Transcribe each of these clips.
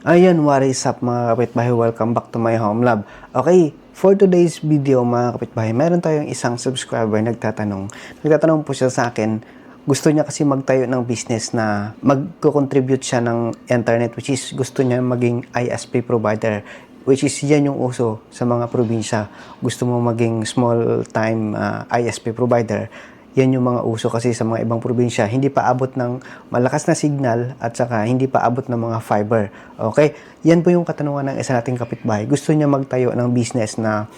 Ayan, what is up mga kapitbahay? Welcome back to my home lab. Okay, for today's video mga kapitbahay, meron tayong isang subscriber nagtatanong. Nagtatanong po siya sa akin, gusto niya kasi magtayo ng business na magko-contribute siya ng internet which is gusto niya maging ISP provider which is yan yung uso sa mga probinsya. Gusto mo maging small time uh, ISP provider yan yung mga uso kasi sa mga ibang probinsya, hindi pa abot ng malakas na signal at saka hindi pa abot ng mga fiber. Okay? Yan po yung katanungan ng isa nating kapitbahay. Gusto niya magtayo ng business na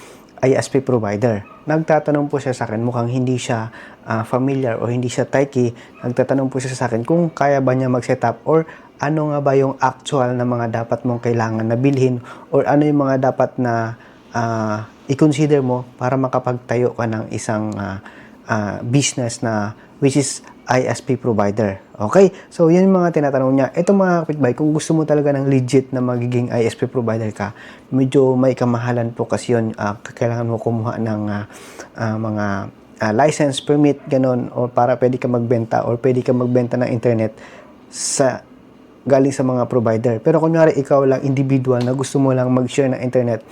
ISP provider. Nagtatanong po siya sa akin, mukhang hindi siya ah, familiar o hindi siya techie. Nagtatanong po siya sa akin kung kaya ba niya mag-setup or ano nga ba yung actual na mga dapat mong kailangan na bilhin or ano yung mga dapat na ah, i-consider mo para makapagtayo ka ng isang ah, ah, business na which is ISP provider. Okay? So, yan yung mga tinatanong niya. Ito mga kapitbahay, kung gusto mo talaga ng legit na magiging ISP provider ka, medyo may kamahalan po kasi yun. Ah, kailangan mo kumuha ng ah, ah, mga ah, license, permit, ganon, o para pwede ka magbenta or pwede ka magbenta ng internet sa galing sa mga provider. Pero kunyari ikaw lang individual na gusto mo lang mag-share ng internet,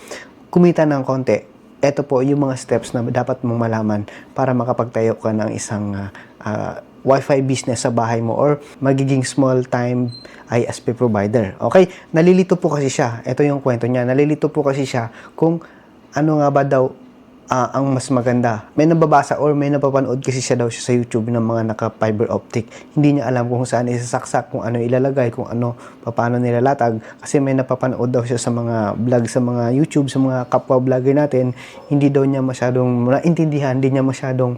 kumita ng konti, ito po yung mga steps na dapat mong malaman para makapagtayo ka ng isang ah, ah, Wi-Fi business sa bahay mo or magiging small time ISP provider. Okay? Nalilito po kasi siya. Ito yung kwento niya. Nalilito po kasi siya kung ano nga ba daw ah, ang mas maganda. May nababasa or may napapanood kasi siya daw siya sa YouTube ng mga naka-fiber optic. Hindi niya alam kung saan isasaksak, kung ano ilalagay, kung ano, paano nilalatag. Kasi may napapanood daw siya sa mga vlog, sa mga YouTube, sa mga kapwa vlogger natin. Hindi daw niya masyadong naintindihan, hindi niya masyadong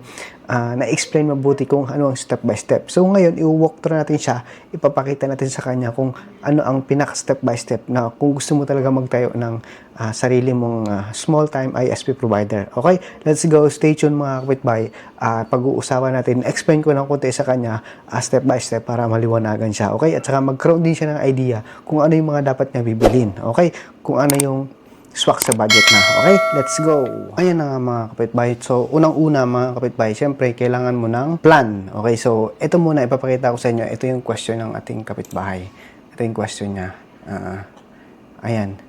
ah, na-explain mabuti kung ano ang step by step. So ngayon, i-walk through natin siya, ipapakita natin sa kanya kung ano ang pinaka step by step na kung gusto mo talaga magtayo ng ah, sarili mong ah, small time ISP provider. Okay? Let's go. Stay tuned mga kapitbahay. Ah, pag-uusapan natin, explain ko ng konti sa kanya ah, step by step para maliwanagan siya. Okay? At saka magkaroon din siya ng idea kung ano yung mga dapat niya bibilin. Okay? Kung ano yung swak sa budget na. Okay? Let's go! Ayan na nga mga kapitbahay. So, unang-una mga kapitbahay, syempre, kailangan mo ng plan. Okay? So, ito muna, ipapakita ko sa inyo. Ito yung question ng ating kapitbahay. Ito yung question niya. Ah, ayan.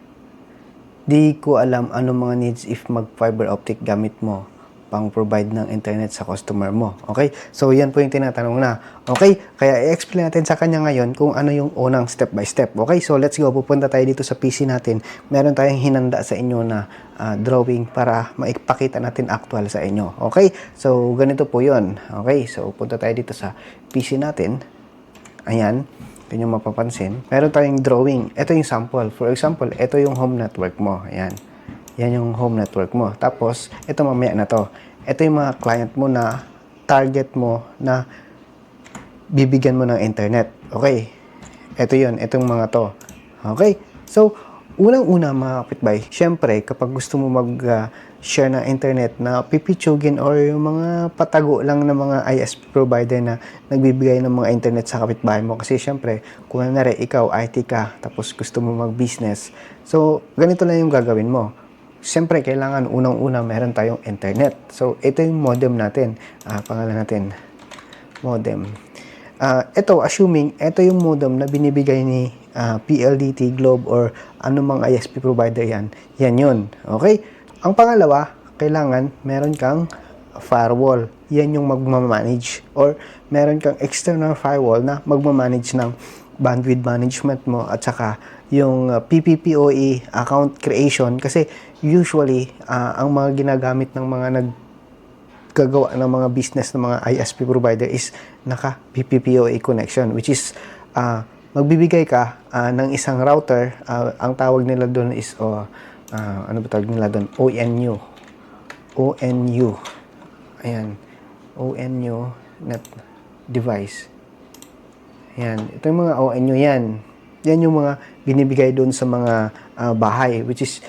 Di ko alam ano mga needs if mag fiber optic gamit mo pang provide ng internet sa customer mo. Okay? So, yan po yung tinatanong na. Okay? Kaya i-explain natin sa kanya ngayon kung ano yung unang step by step. Okay? So, let's go. Pupunta tayo dito sa PC natin. Meron tayong hinanda sa inyo na ah, drawing para maipakita natin actual sa inyo. Okay? So, ganito po yon Okay? So, punta tayo dito sa PC natin. Ayan. Ito yung mapapansin. Meron tayong drawing. Ito yung sample. For example, ito yung home network mo. Ayan. Yan yung home network mo. Tapos, ito mamaya na to. Ito yung mga client mo na target mo na bibigyan mo ng internet. Okay. Ito yun. Itong mga to. Okay. So, unang-una mga kapitbay, syempre, kapag gusto mo mag-share ng internet na pipitsugin or yung mga patago lang ng mga ISP provider na nagbibigay ng mga internet sa kapitbahay mo. Kasi syempre, kung nangyari, ikaw, IT ka, tapos gusto mo mag-business. So, ganito lang yung gagawin mo. Siyempre, kailangan unang-una meron tayong internet. So, ito yung modem natin. Ah, pangalan natin, modem. Ah, ito, assuming, ito yung modem na binibigay ni ah, PLDT, Globe, or anumang ISP provider yan. Yan yun. Okay? Ang pangalawa, kailangan meron kang firewall. Yan yung magmamanage. Or meron kang external firewall na magmamanage ng bandwidth management mo at saka yung uh, PPPoE account creation kasi usually ah, ang mga ginagamit ng mga nag gagawa ng mga business ng mga ISP provider is naka PPPoE connection which is ah, magbibigay ka ah, ng isang router ah, ang tawag nila doon is oh, ah, ano ba tawag nila doon ONU ONU ayan. ONU net device. Yan. Ito yung mga ONU yan. Yan yung mga binibigay doon sa mga ah, bahay which is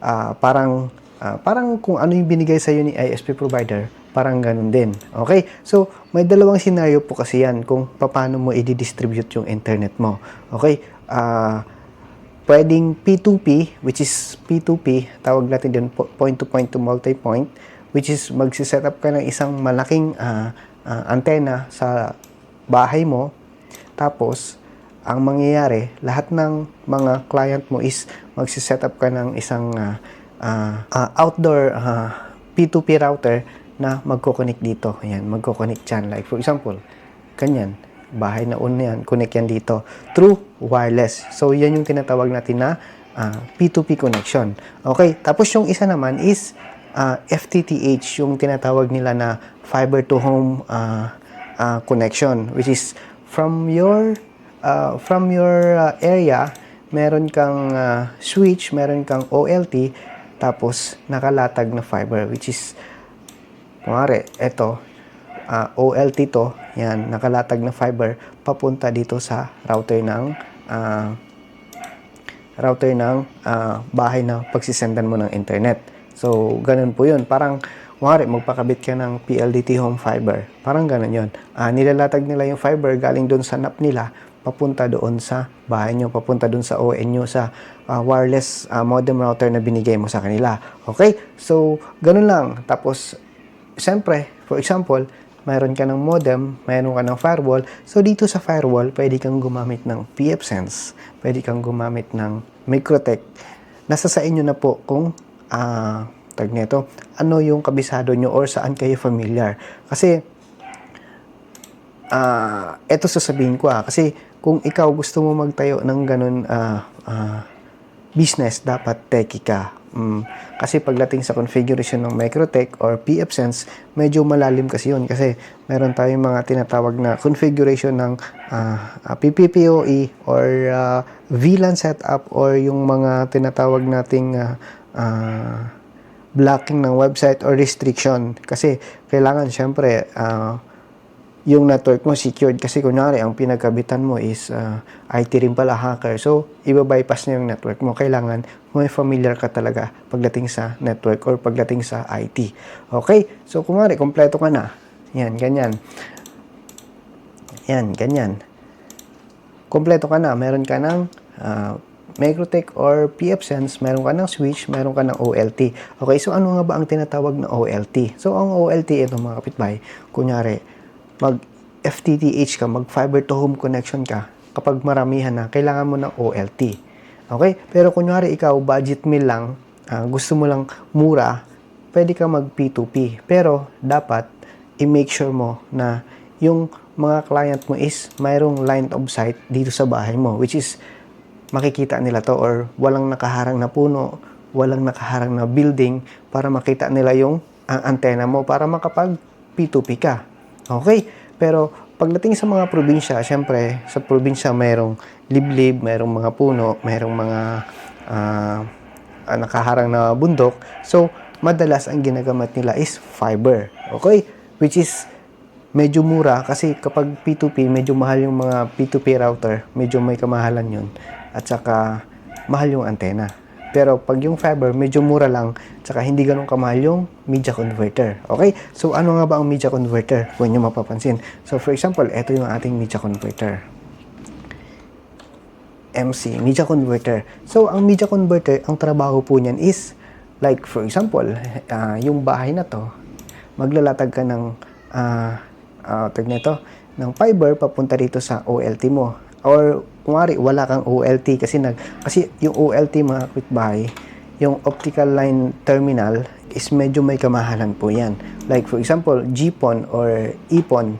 ah, parang ah, parang kung ano yung binigay sa iyo ni ISP provider, parang ganun din. Okay? So, may dalawang scenario po kasi yan kung paano mo i-distribute yung internet mo. Okay? Ah pwedeng P2P, which is P2P, tawag natin din po- point-to-point to multi-point, which is magsiset up ka ng isang malaking ah, ah, antena sa bahay mo, tapos ang mangyayari, lahat ng mga client mo is magsiset up ka ng isang ah, ah, ah, outdoor ah, P2P router na magko-connect dito. Ayan, magko-connect dyan. Like for example, ganyan. Bahay na una yan, connect yan dito through wireless. So, yan yung tinatawag natin na ah, P2P connection. Okay, tapos yung isa naman is ah, FTTH, yung tinatawag nila na fiber to home ah, ah, connection, which is from your ah, from your ah, area, meron kang ah, switch, meron kang OLT, tapos nakalatag na fiber, which is Kunwari, eto, ah, OLT to, yan, nakalatag na fiber, papunta dito sa router ng ah, router ng ah, bahay na pagsisendan mo ng internet. So, ganun po yun. Parang, kunwari, magpakabit ka ng PLDT home fiber. Parang ganun yun. Ah, nilalatag nila yung fiber galing doon sa NAP nila, papunta doon sa bahay nyo, papunta doon sa ON nyo, sa ah, wireless ah, modem router na binigay mo sa kanila. Okay? So, ganun lang. Tapos, Siyempre, for example, mayroon ka ng modem, mayroon ka ng firewall. So, dito sa firewall, pwede kang gumamit ng pfSense, pwede kang gumamit ng Microtech. Nasa sa inyo na po kung ah tag nito, ano yung kabisado nyo or saan kayo familiar. Kasi, ah eto sasabihin ko ah, kasi kung ikaw gusto mo magtayo ng ganun ah, ah, business, dapat techie ka. Mm, kasi pagdating sa configuration ng Microtech or pfSense, medyo malalim kasi yun. Kasi meron tayong mga tinatawag na configuration ng ah, PPPoE or ah, VLAN setup or yung mga tinatawag nating ah, ah, blocking ng website or restriction. Kasi kailangan syempre ah, yung network mo secured. Kasi kunyari ang pinagkabitan mo is uh, IT rin pala hacker. So iba-bypass niya yung network mo. Kailangan may familiar ka talaga pagdating sa network or pagdating sa IT okay? So kunyari kompleto ka na. Yan ganyan. Yan ganyan. Kompleto ka na. Meron ka ng uh, Microtech or pfSense, meron ka ng switch, meron ka ng OLT. Okay, so ano nga ba ang tinatawag na OLT? So, ang OLT, ito mga kapitbahay, kunyari, mag FTTH ka, mag fiber to home connection ka, kapag maramihan na, kailangan mo ng OLT. Okay? Pero kunyari ikaw, budget meal lang, ah, gusto mo lang mura, pwede ka mag P2P. Pero dapat i-make sure mo na yung mga client mo is mayroong line of sight dito sa bahay mo, which is makikita nila to or walang nakaharang na puno, walang nakaharang na building para makita nila yung ang antena mo para makapag P2P ka. Okay? Pero pagdating sa mga probinsya, syempre, sa probinsya mayroong liblib, mayroong mga puno, mayroong mga ah, nakaharang na bundok. So, madalas ang ginagamit nila is fiber. Okay? Which is medyo mura kasi kapag P2P, medyo mahal yung mga P2P router. Medyo may kamahalan yun. At saka, mahal yung antena. Pero pag yung fiber, medyo mura lang, tsaka hindi ganun kamahal yung media converter. Okay? So, ano nga ba ang media converter? Kung nyo mapapansin. So, for example, ito yung ating media converter. MC, media converter. So, ang media converter, ang trabaho po niyan is, like for example, ah, yung bahay na to, maglalatag ka ng, uh, uh, nito, ng fiber papunta dito sa OLT mo. Or, kumari, wala kang OLT kasi nag, kasi yung OLT mga kapitbahay, yung optical line terminal is medyo may kamahalan po yan. Like for example, GPON or EPON.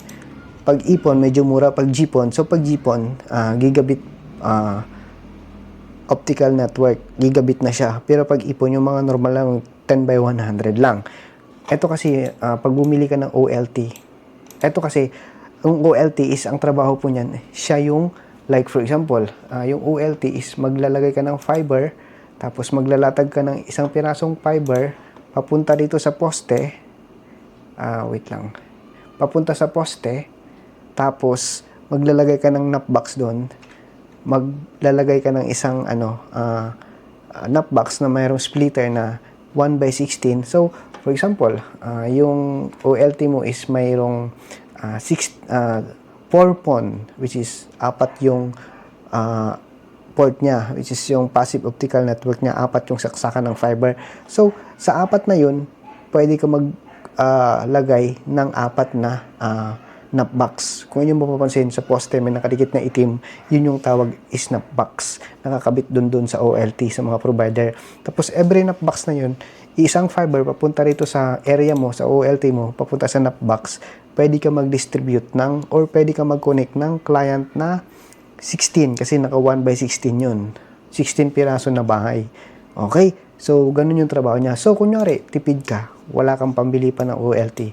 Pag EPON, medyo mura. Pag GPON, so pag GPON, ah, gigabit ah, optical network, gigabit na siya. Pero pag EPON, yung mga normal lang, 10 by 100 lang. Ito kasi, ah, pag bumili ka ng OLT, ito kasi, yung OLT is, ang trabaho po niyan, siya yung, like for example, ah, yung OLT is maglalagay ka ng fiber, tapos maglalatag ka ng isang pirasong fiber, papunta dito sa poste, ah, wait lang, papunta sa poste, tapos maglalagay ka ng napbox doon, maglalagay ka ng isang ano, ah, ah, napbox na mayroong splitter na 1 by 16. So, for example, ah, yung OLT mo is mayroong ah, six, ah, 4 pon, which is apat yung ah, port niya, which is yung passive optical network niya, apat yung saksakan ng fiber. So, sa apat na yun, pwede ka maglagay ng apat na ah, napbox. Kung yun yung mapapansin sa poste, may nakadikit na itim, yun yung tawag snapbox. Nakakabit dun dun sa OLT, sa mga provider. Tapos every napbox na yun, isang fiber papunta rito sa area mo, sa OLT mo, papunta sa napbox, pwede ka mag-distribute ng, or pwede ka mag-connect ng client na 16, kasi naka 1 by 16 yun. 16 piraso na bahay. Okay? So, ganun yung trabaho niya. So, kunyari, tipid ka, wala kang pambili pa ng OLT,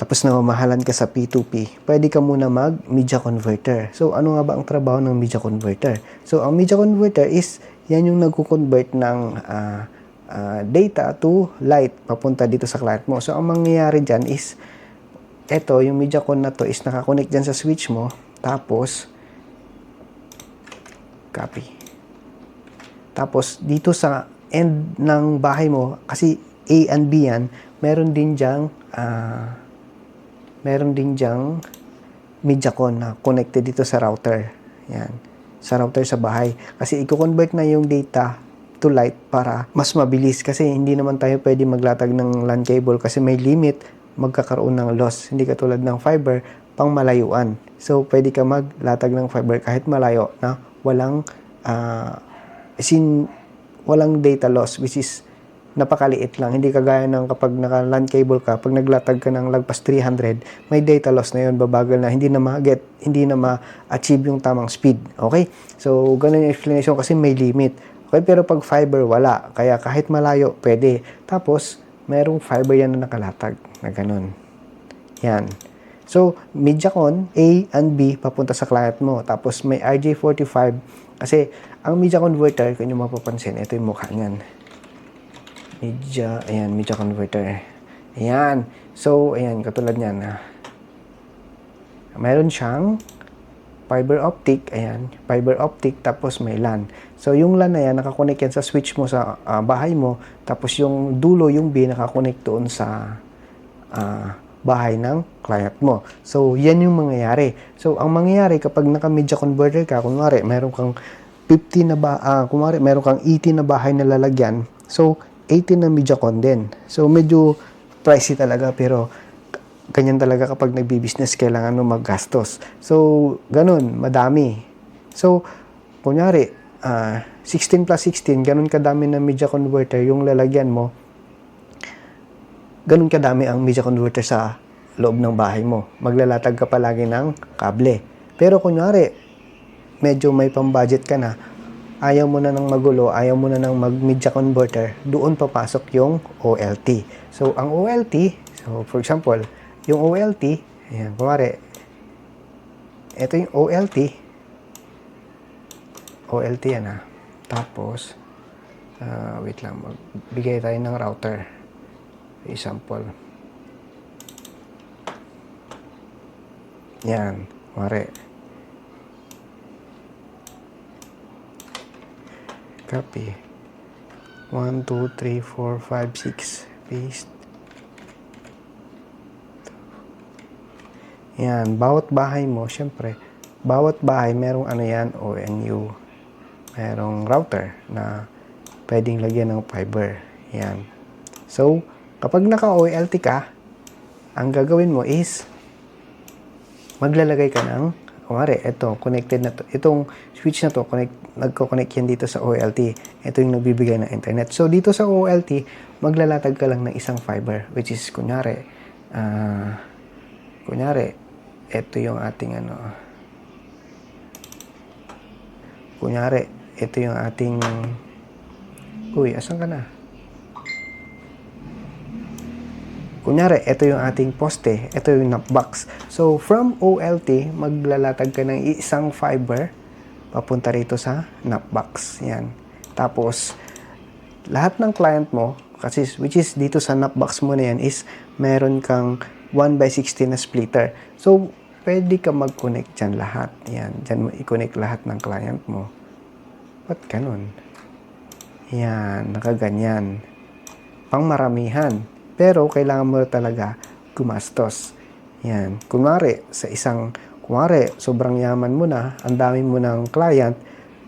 tapos namamahalan ka sa P2P, pwede ka muna mag media converter. So, ano nga ba ang trabaho ng media converter? So, ang media converter is, yan yung nagko-convert ng ah, ah, data to light papunta dito sa client mo. So, ang mangyayari dyan is, eto, yung media con na to is nakakonect dyan sa switch mo, tapos, copy. Tapos, dito sa end ng bahay mo, kasi A and B yan, meron din dyang, ah, meron din dyang MediaCon na connected dito sa router. Yan. Sa router sa bahay. Kasi i-convert na yung data to light para mas mabilis kasi hindi naman tayo pwede maglatag ng LAN cable kasi may limit magkakaroon ng loss. Hindi katulad ng fiber pang malayuan. So, pwede ka maglatag ng fiber kahit malayo na walang ah, sin walang data loss which is napakaliit lang. Hindi kagaya ng kapag naka-LAN cable ka, pag naglatag ka ng lagpas 300, may data loss na yun, babagal na, hindi na ma-get, hindi na ma-achieve yung tamang speed. Okay? So, ganun yung explanation kasi may limit. Okay? Pero pag fiber, wala. Kaya kahit malayo, pwede. Tapos, merong fiber yan na nakalatag na ganun. Yan. So, MediaCon, A and B, papunta sa client mo. Tapos, may RJ45. Kasi, ang media converter, kung nyo mapapansin, ito yung mukha niyan media, ayan, media converter. Ayan. So, ayan, katulad niyan. ah. Meron siyang fiber optic, ayan, fiber optic, tapos may LAN. So, yung LAN na yan, nakakonect yan sa switch mo sa ah, bahay mo, tapos yung dulo, yung B, nakakonect doon sa ah, bahay ng client mo. So, yan yung mangyayari. So, ang mangyayari kapag naka-media converter ka, kunwari, meron kang 50 na ba, ah, kunwari, meron kang 80 na bahay na lalagyan. So, 18 na MediaCon din. So, medyo pricey talaga pero ganyan talaga kapag nagbi-business kailangan mo maggastos. So, ganun, madami. So, kunyari, ah, 16 plus 16, ganun kadami na media converter yung lalagyan mo, ganun kadami ang media converter sa loob ng bahay mo. Maglalatag ka palagi ng kable. Pero kunyari, medyo may pang-budget ka na, ayaw mo na ng magulo, ayaw mo na ng mag-media converter, doon papasok yung OLT. So, ang OLT, so for example, yung OLT, ayan, kumari, ito yung OLT, OLT yan ha. Tapos, ah, wait lang, magbigay tayo ng router. Example. Yan, kumari, Copy. 1, 2, 3, 4, 5, 6. Paste. Yan. Bawat bahay mo, syempre, bawat bahay merong ano yan, ONU. Merong router na pwedeng lagyan ng fiber. Yan. So, kapag naka-OLT ka, ang gagawin mo is maglalagay ka ng kumari, ito, connected na to. Itong switch na to, connect, nagko-connect yan dito sa OLT. Ito yung nagbibigay ng internet. So, dito sa OLT, maglalatag ka lang ng isang fiber, which is, kunyari, ah, kunyari, ito yung ating ano, kunyari, ito yung ating, uy, asan ka na? Kunyari, ito yung ating poste, ito yung napbox. So, from OLT, maglalatag ka ng isang fiber papunta rito sa napbox. Yan. Tapos, lahat ng client mo, kasi which is dito sa napbox mo na yan is meron kang 1 by 16 na splitter. So, pwede ka mag-connect dyan lahat. Yan. Dyan mo i-connect lahat ng client mo. Ba't ganun? Yan. Nakaganyan. Pang maramihan. Pero kailangan mo talaga gumastos. Yan. Kunwari, sa isang, kunwari, sobrang yaman mo na, ang dami mo ng client,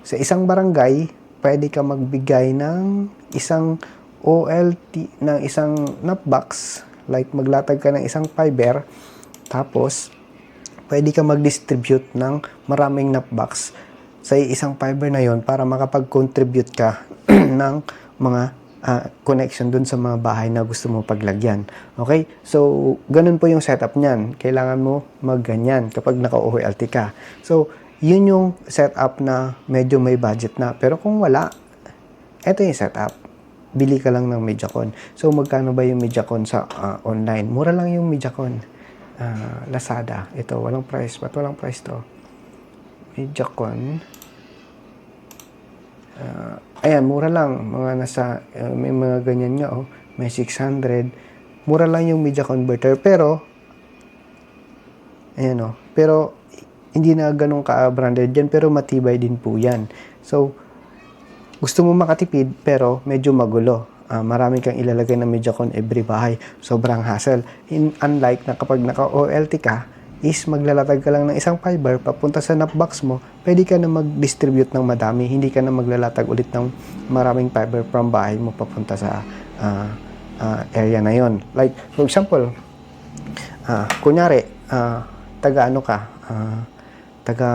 sa isang barangay, pwede ka magbigay ng isang OLT, ng isang napbox, like maglatag ka ng isang fiber, Tapos, pwede ka mag-distribute ng maraming napbox sa isang fiber na yon para makapag-contribute ka ng mga ah, connection dun sa mga bahay na gusto mo paglagyan. Okay? So, ganun po yung setup niyan. Kailangan mo magganyan kapag naka-OLT ka. So, yun yung setup na medyo may budget na. Pero kung wala, eto yung setup. Bili ka lang ng Mediacon. So, magkano ba yung Mediacon sa ah, online? Mura lang yung Mediacon. Ah, Lazada. Ito, walang price. Ba't walang price to? Mediacon. Ah, ayan, mura lang. Mga nasa, ah, may mga ganyan nga, oh. May 600. Mura lang yung media converter. Pero, ayan, oh. Pero, hindi na ganun ka-branded yan, pero matibay din po yan. So, gusto mo makatipid, pero medyo magulo. Ah, marami kang ilalagay na Mediacon every bahay. Sobrang hassle. In, unlike na kapag naka-OLT ka, is maglalatag ka lang ng isang fiber papunta sa napbox mo, pwede ka na mag-distribute ng madami. Hindi ka na maglalatag ulit ng maraming fiber from bahay mo papunta sa ah, ah, area na yon. Like, for example, ah, kunyari, ah, taga ano ka, ah, taga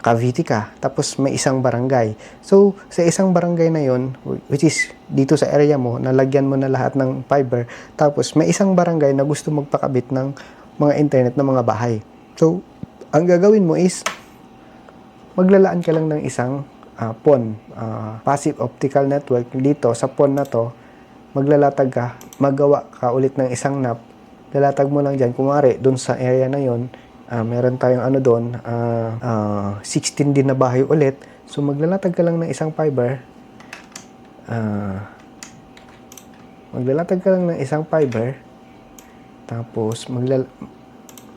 Cavite ka, tapos may isang barangay. So, sa isang barangay na yon, which is dito sa area mo, nalagyan mo na lahat ng fiber, tapos may isang barangay na gusto magpakabit ng mga internet ng mga bahay. So, ang gagawin mo is, maglalaan ka lang ng isang ah, PON, ah, passive optical network dito. Sa PON na to, maglalatag ka, magawa ka ulit ng isang NAP, lalatag mo lang dyan, kumari, dun sa area na yon ah, meron tayong ano doon, ah, ah, 16 din na bahay ulit, so maglalatag ka lang ng isang fiber, ah, maglalatag ka lang ng isang fiber, tapos maglal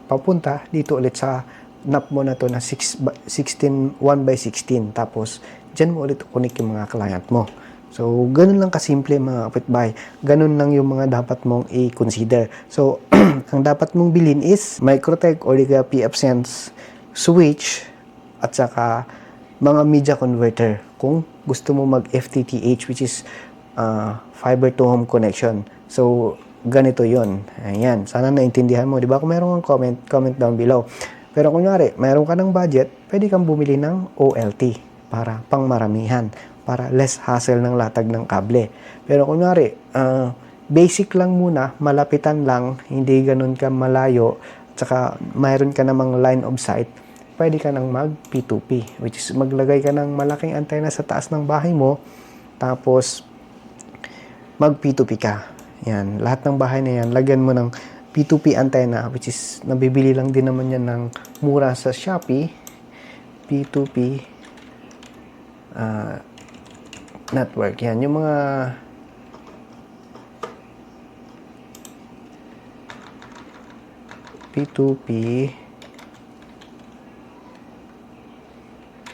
papunta dito ulit sa NAP mo na to na 6 by- 16 1 by 16 tapos diyan mo ulit kunik yung mga client mo. So ganun lang kasimple mga kapitbahay. Ganun lang yung mga dapat mong i-consider. So ang dapat mong bilhin is Microtech or PF Sense switch at saka mga media converter kung gusto mo mag FTTH which is uh, fiber to home connection. So ganito yon ayan sana naintindihan mo. Di ba? Kung meron kang comment comment down below. Pero kunyari mayroon ka ng budget pwede kang bumili ng OLT para pangmaramihan para less hassle ng latag ng kable. Pero kunyari ah, basic lang muna malapitan lang hindi ganun ka malayo tsaka mayroon ka namang line of sight pwede ka nang mag P2P which is maglagay ka ng malaking antena sa taas ng bahay mo tapos mag P2P ka yan lahat ng bahay na yan lagyan mo ng P2P antenna which is nabibili lang din naman yan ng mura sa Shopee P2P ah, network yan yung mga P2P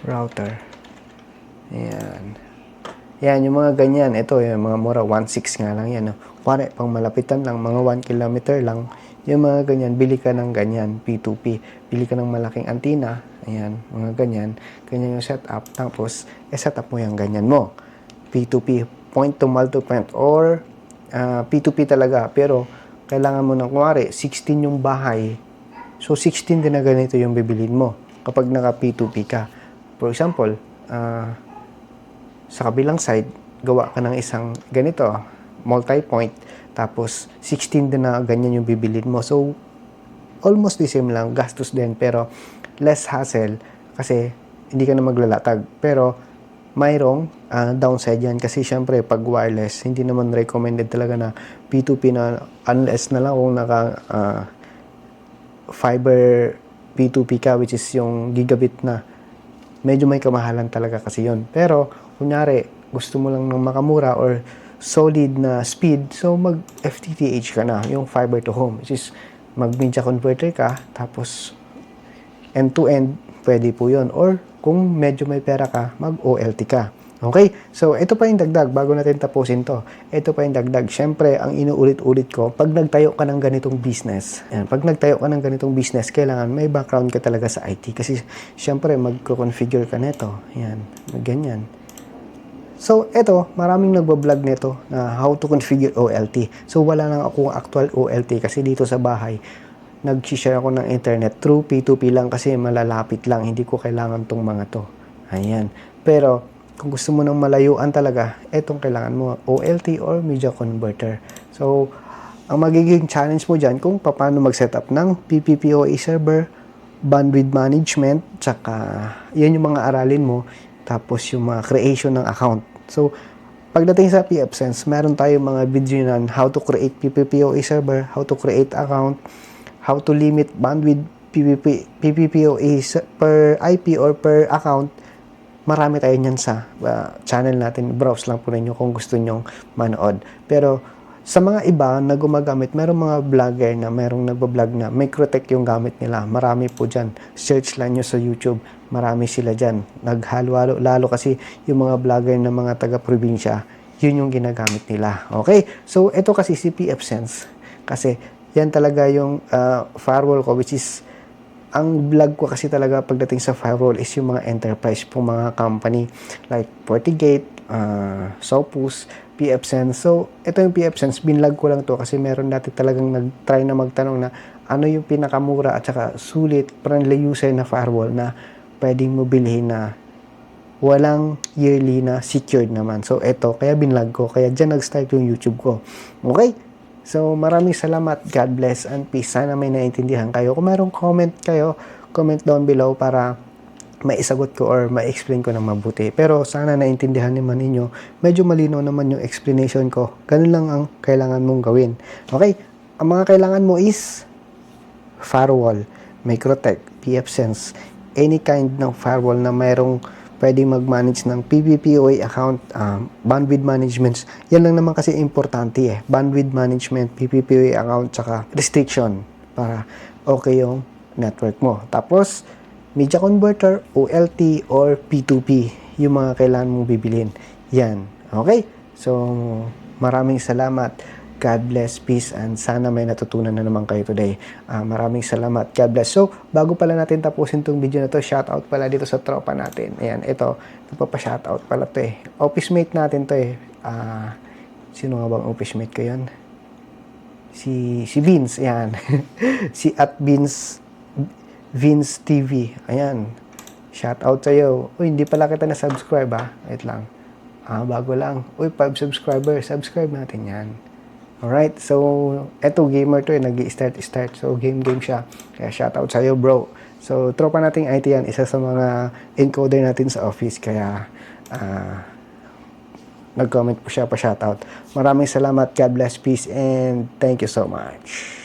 router. Ayan. Yan, yung mga ganyan. Ito, yung mga mura, 1.6 nga lang yan. No? Pare, pang malapitan lang, mga 1 kilometer lang. Yung mga ganyan, bili ka ng ganyan, P2P. Bili ka ng malaking antina. Ayan, mga ganyan. Ganyan yung setup. Tapos, eh, setup mo yung ganyan mo. P2P, point to multipoint. Or, ah, P2P talaga. Pero, kailangan mo ng, kumari, 16 yung bahay. So, 16 din na ganito yung bibilin mo kapag naka P2P ka. For example, ah, sa kabilang side, gawa ka ng isang ganito, multi-point, tapos 16 din na ganyan yung bibilin mo. So, almost the same lang, gastos din, pero less hassle kasi hindi ka na maglalatag. Pero, mayroong ah, downside yan kasi syempre pag wireless, hindi naman recommended talaga na P2P na unless na lang kung naka ah, fiber P2P ka which is yung gigabit na medyo may kamahalan talaga kasi yon pero kunyari gusto mo lang ng makamura or solid na speed so mag FTTH ka na yung fiber to home which is mag media converter ka tapos end to end pwede po yon or kung medyo may pera ka mag OLT ka Okay? So, ito pa yung dagdag bago natin tapusin to. Ito pa yung dagdag. Siyempre, ang inuulit-ulit ko, pag nagtayo ka ng ganitong business, yan, pag nagtayo ka ng ganitong business, kailangan may background ka talaga sa IT. Kasi, siyempre, magko-configure ka nito. Yan, ganyan. So, ito, maraming nagbablog nito na how to configure OLT. So, wala lang akong actual OLT kasi dito sa bahay, nag-share ako ng internet through P2P lang kasi malalapit lang. Hindi ko kailangan tong mga to. Ayan. Pero, kung gusto mo ng malayuan talaga, etong kailangan mo, OLT or media converter. So, ang magiging challenge mo dyan kung paano mag-setup ng PPPoE server, bandwidth management, tsaka yan yung mga aralin mo, tapos yung mga creation ng account. So, pagdating sa PFSense, meron tayong mga video nan how to create PPPoE server, how to create account, how to limit bandwidth PPP, PPPoE per IP or per account, marami tayo niyan sa uh, channel natin. Browse lang po ninyo kung gusto nyong manood. Pero sa mga iba na gumagamit, merong mga vlogger na merong nagbablog na Microtech yung gamit nila. Marami po dyan. Search lang nyo sa YouTube. Marami sila dyan. Naghalo-halo. Lalo kasi yung mga vlogger na mga taga-probinsya, yun yung ginagamit nila. Okay? So, ito kasi si PF Sense. Kasi, yan talaga yung uh, firewall ko, which is ang vlog ko kasi talaga pagdating sa firewall is yung mga enterprise po mga company like FortiGate, uh, Sophos, PFSense. So, ito yung PFSense, binlog ko lang to kasi meron dati talagang nag-try na magtanong na ano yung pinakamura at saka sulit, friendly user na firewall na pwedeng mo bilhin na walang yearly na secured naman. So, ito, kaya binlog ko. Kaya dyan nag-start yung YouTube ko. Okay? So, maraming salamat. God bless and peace. Sana may naintindihan kayo. Kung mayroong comment kayo, comment down below para maisagot ko or ma-explain ko ng mabuti. Pero sana naintindihan naman ninyo, medyo malinaw naman yung explanation ko. Ganun lang ang kailangan mong gawin. Okay? Ang mga kailangan mo is firewall, Microtech, PFSense, any kind ng firewall na mayroong pwedeng mag-manage ng PPPoE account, um, bandwidth management. Yan lang naman kasi importante eh. Bandwidth management, PPPoE account, tsaka restriction para okay yung network mo. Tapos, media converter, OLT, or P2P, yung mga kailangan mong bibilin. Yan. Okay? So, maraming salamat. God bless, peace, and sana may natutunan na naman kayo today. Ah, maraming salamat. God bless. So, bago pala natin tapusin tong video na to, shout out pala dito sa tropa natin. Ayan, ito, nagpapa-shout out pala to eh. Office mate natin to eh. Ah, sino nga bang office mate ko yun? Si, si Vince, ayan. si at Vince, Vince TV. Ayan. Shout out sa'yo. Uy, hindi pala kita na-subscribe ha. Wait lang. Ah, bago lang. Uy, 5 subscriber. Subscribe natin yan. Alright, so eto gamer to eh, nag start start So game-game siya. Kaya shoutout sa iyo, bro. So tropa nating IT yan, isa sa mga encoder natin sa office. Kaya ah, nag-comment po siya pa shoutout. Maraming salamat, God bless, peace, and thank you so much.